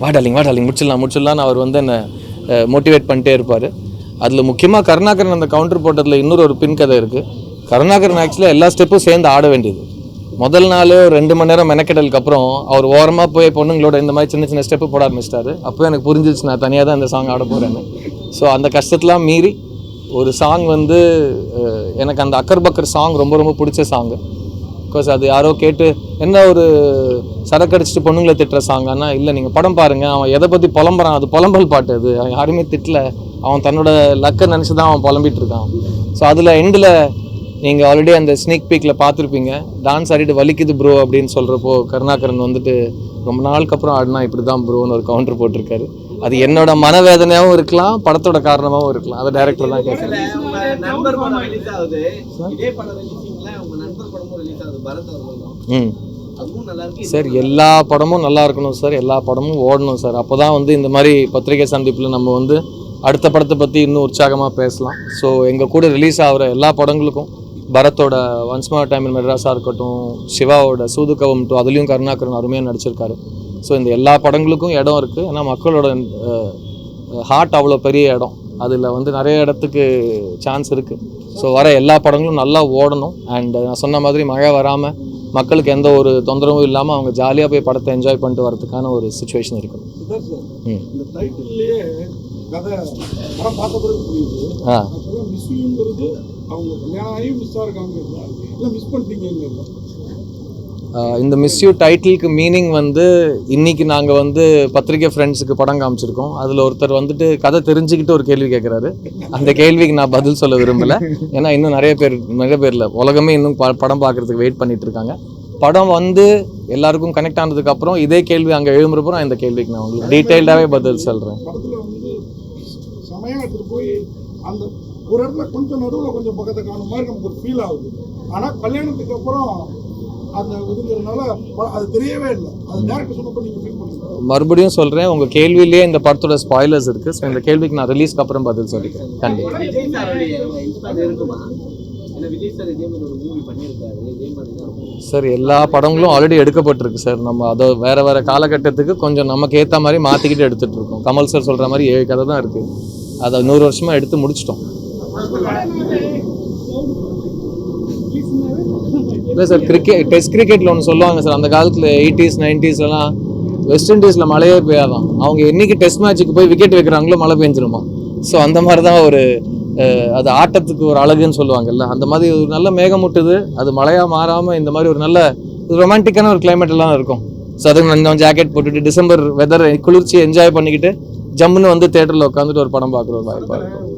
வா டாலிங் வா டாலிங் முடிச்சிடலாம் முடிச்சிடலாம்னு அவர் வந்து என்னை மோட்டிவேட் பண்ணிட்டே இருப்பார். அதில் முக்கியமாக கருணாகரன் அந்த கவுண்டர் போட்டதில் இன்னொரு ஒரு பின் கதை இருக்குது கருணாகரன் ஆக்சுவலாக எல்லா ஸ்டெப்பும் சேர்ந்து ஆட வேண்டியது. முதல் நாள் ஒரு ரெண்டு மணி நேரம் மெனக்கெடலுக்கு அப்புறம் அவர் ஓரமாக போய் பொண்ணுங்களோட இந்த மாதிரி சின்ன சின்ன ஸ்டெப்பு போட ஆரம்பிச்சிட்டாரு. அப்போ எனக்கு புரிஞ்சிச்சு நான் தனியாக தான் இந்த சாங் ஆட போகிறேன்னு ஸோ அந்த கஷ்டத்தெலாம் மீறி ஒரு சாங் வந்து எனக்கு அந்த அக்கர் பக்கர் சாங் ரொம்ப ரொம்ப பிடிச்ச சாங்கு பிகாஸ் அது யாரோ கேட்டு என்ன ஒரு சரக்கடிச்சிட்டு பொண்ணுங்களை திட்டுற சாங் ஆனால் இல்லை நீங்கள் படம் பாருங்கள் அவன் எதை பற்றி புலம்புறான்? அது புலம்பல் பாட்டு அது. அவன் யாருமே திட்டல. அவன் தன்னோட லக்கை நினச்சி தான் அவன் புலம்பிட்டு இருக்கான். ஸோ அதில் எண்டில் நீங்கள் ஆல்ரெடி அந்த ஸ்னீக் பீக்கில் பார்த்துருப்பீங்க. டான்ஸ் ஆடிட்டு வலிக்குது ப்ரோ அப்படின்னு சொல்கிறப்போ கருணாகரன் வந்துட்டு ரொம்ப நாளுக்கு அப்புறம் ஆடினா இப்படி தான் ப்ரோன்னு ஒரு கவுண்டர் போட்டிருக்காரு. அது என்னோட மனவேதனையாகவும் இருக்கலாம் படத்தோட காரணமாகவும் இருக்கலாம். அதை டைரக்டர் தான் கேட்குறேன். சார் எல்லா படமும் நல்லா இருக்கணும் சார். எல்லா படமும் ஓடணும் சார். அப்போ தான் வந்து இந்த மாதிரி பத்திரிகை சந்திப்பில் நம்ம வந்து அடுத்த படத்தை பற்றி இன்னும் உற்சாகமாக பேசலாம். ஸோ எங்கள் கூட ரிலீஸ் ஆகிற எல்லா படங்களுக்கும் பரத்தோட ஒன்ஸ் மோர் டைம் மெட்ராஸாக இருக்கட்டும் சிவாவோட சூதுகவும் டூ அதுலேயும் கருணாகரன் அருமையாக நடிச்சிருக்காரு. ஸோ இந்த எல்லா படங்களுக்கும் இடம் இருக்குது ஏன்னா மக்களோட ஹார்ட் அவ்வளோ பெரிய இடம். அதில் வந்து நிறைய இடத்துக்கு சான்ஸ் இருக்குது ஸோ வர எல்லா படங்களும் நல்லா ஓடணும். அண்ட் நான் சொன்ன மாதிரி மழை வராமல் மக்களுக்கு எந்த ஒரு தொந்தரவும் இல்லாமல் அவங்க ஜாலியாக போய் படத்தை என்ஜாய் பண்ணிட்டு வரதுக்கான ஒரு சுச்சுவேஷன் இருக்கும் ஆ. அவங்க ஆகி இல்லை மிஸ் பண்ணிட்டீங்க இந்த மிஸ் யூ டைட்டிலுக்கு மீனிங் வந்து இன்னைக்கு நாங்கள் வந்து பத்திரிகை ஃப்ரெண்ட்ஸுக்கு படம் காமிச்சிருக்கோம். அதில் ஒருத்தர் வந்துட்டு கதை தெரிஞ்சுக்கிட்டு ஒரு கேள்வி கேட்குறாரு அந்த கேள்விக்கு நான் பதில் சொல்ல விரும்பலை. ஏன்னா இன்னும் நிறைய பேர் நிறைய பேரில் உலகமே இன்னும் ப- படம் பார்க்கறதுக்கு வெயிட் பண்ணிட்டு இருக்காங்க படம் வந்து எல்லாருக்கும் கனெக்ட் ஆனதுக்கு அப்புறம் இதே கேள்வி அங்கே எழும்புறப்போ நான் இந்த கேள்விக்கு நான் உங்களுக்கு டீட்டெயில்டாகவே பதில் சொல்கிறேன் அந்த ஒரு இடத்துல கொஞ்சம் நடுவில் கொஞ்சம் பக்கத்தை காணும் மாதிரி நமக்கு ஒரு ஃபீல் ஆகுது. ஆனால் கல்யாணத்துக்கு அப்புறம் அந்த இதுங்கிறதுனால ப- அது தெரியவே இல்லை. அது டேரக்டர் சொன்னப்போ நீங்கள் ஃபீல் பண்ணுங்க. மறுபடியும் சொல்கிறேன் உங்கள் கேள்வியிலேயே இந்த படத்தோட ஸ்பாய்லர்ஸ் இருக்குது ஸோ இந்த கேள்விக்கு நான் ரிலீஸ்க்கு அப்புறம் பதில் சொல்லிக்கிறேன். கண்டிப்பாக சார் இதே மாதிரி ஒரு மூவி பண்ணியிருக்காரு. இதே மாதிரி தான் இருக்கும். சார் எல்லா படங்களும் ஆல்ரெடி எடுக்கப்பட்டிருக்கு சார் நம்ம அதை வேற வேற காலகட்டத்துக்கு கொஞ்சம் நமக்கு ஏற்ற மாதிரி மாற்றிக்கிட்டு எடுத்துட்டு இருக்கோம். கமல் சார் சொல்கிற மாதிரி ஏழு கதை தான் இருக்குது அதை நூறு வருஷமாக எடுத்து முடிச்சிட்டோம். இல்லை சார் கிரிக்கெட் டெஸ்ட் கிரிக்கெட்டில் ஒன்று சொல்லுவாங்க சார். அந்த காலத்தில் எயிட்டிஸ் நைன்டிஸ்லாம் வெஸ்ட் இண்டீஸில் மழையே பெய்யாதான் அவங்க என்றைக்கு டெஸ்ட் மேட்ச்சுக்கு போய் விக்கெட் வைக்கிறாங்களோ மழை பெஞ்சிருமா? ஸோ அந்த மாதிரி தான் ஒரு அது ஆட்டத்துக்கு ஒரு அழகுன்னு சொல்லுவாங்கல்ல. அந்த மாதிரி ஒரு நல்ல மேகமூட்டுது. அது மழையாக மாறாமல் இந்த மாதிரி ஒரு நல்ல ரொமான்டிக்கான ஒரு கிளைமேட் எல்லாம் இருக்கும். ஸோ அதுக்கு நான் ஜாக்கெட் போட்டுட்டு டிசம்பர் வெதர் குளிர்ச்சியை என்ஜாய் பண்ணிக்கிட்டு ஜம்முன்னு வந்து தேட்டரில் உட்காந்துட்டு ஒரு படம் பார்க்குற ஒரு வாய்ப்பாக இருக்கும்.